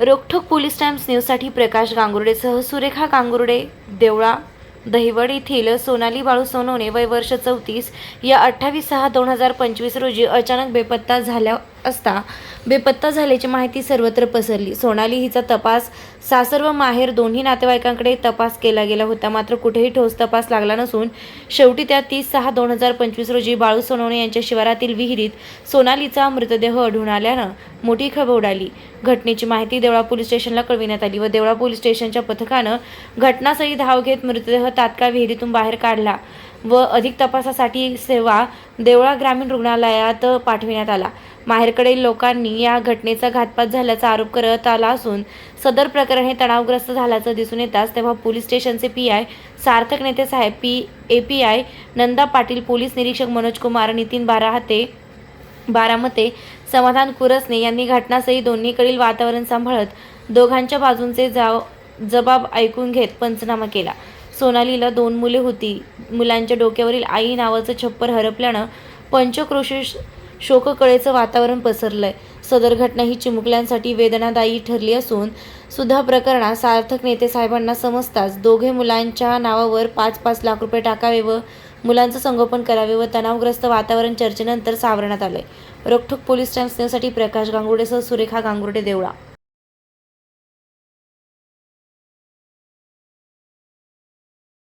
रोखोक police times न्यूजसाठी प्रकाश गांगुर्डेसह सुरेखा गांगुर्डे देवळा दहिवड येथील सोनाली बाळू सोनवणे वय वर्ष चौतीस या अठ्ठावीस सहा दोन हजार पंचवीस रोजी अचानक बेपत्ता झाल्या असता बेपत्ता झाल्याची माहिती सर्वत्र पसरली. सोनाली हिचा तपास सासर व माहेर दोन्ही नातेवाईकांकडे तपास केला गेला होता. मात्र कुठेही ठोस तपास लागला नसून शेवटी त्या तीस सहा दोन हजार पंचवीस रोजी बाळू सोनवणे यांच्या शिवारातील विहिरीत सोनालीचा मृतदेह आढळून आल्यानं मोठी खब उडाली. घटनेची माहिती देवळा पोलीस स्टेशनला कळविण्यात आली व देवळा पोलीस स्टेशनच्या पथकानं घटनास्थळी धाव घेत मृतदेह तात्काळ विहिरीतून बाहेर काढला व अधिक तपासासाठी सेवा देवळा ग्रामीण रुग्णालयात पाठविण्यात आला. माहेरकडील लोकांनी या घटनेचा घातपात झाल्याचा आरोप करत आला असून सदर प्रकरण हे तणावग्रस्त झाल्याचं दिसून येताच तेव्हा पोलीस स्टेशनचे पी आय सार्थक नेते साहेब P A P I Nanda Patil police निरीक्षक मनोज कुमार नितीन बाराहाते बारामते समाधान कुरसने यांनी घटनास्थळी दोन्हीकडील वातावरण सांभाळत दोघांच्या बाजूंचे जाव जबाब ऐकून घेत पंचनामा केला. सोनालीला दोन मुले होती. मुलांच्या डोक्यावरील आई नावाचं छप्पर हरपल्यानं पंचक्रोशी शोककळेचं वातावरण पसरलंय. सदर घटना ही चिमुकल्यांसाठी वेदनादायी ठरली असून सुद्धा प्रकरणात सार्थक नेते साहेबांना समजताच दोघे मुलांच्या नावावर पाच पाच लाख रुपये टाकावे व मुलांचं संगोपन करावे व तणावग्रस्त वातावरण चर्चेनंतर सावरण्यात आले रोकठोक पोलीस स्टेशनसाठी प्रकाश गांगुडेसह सुरेखा गांगुर्डे देवळा.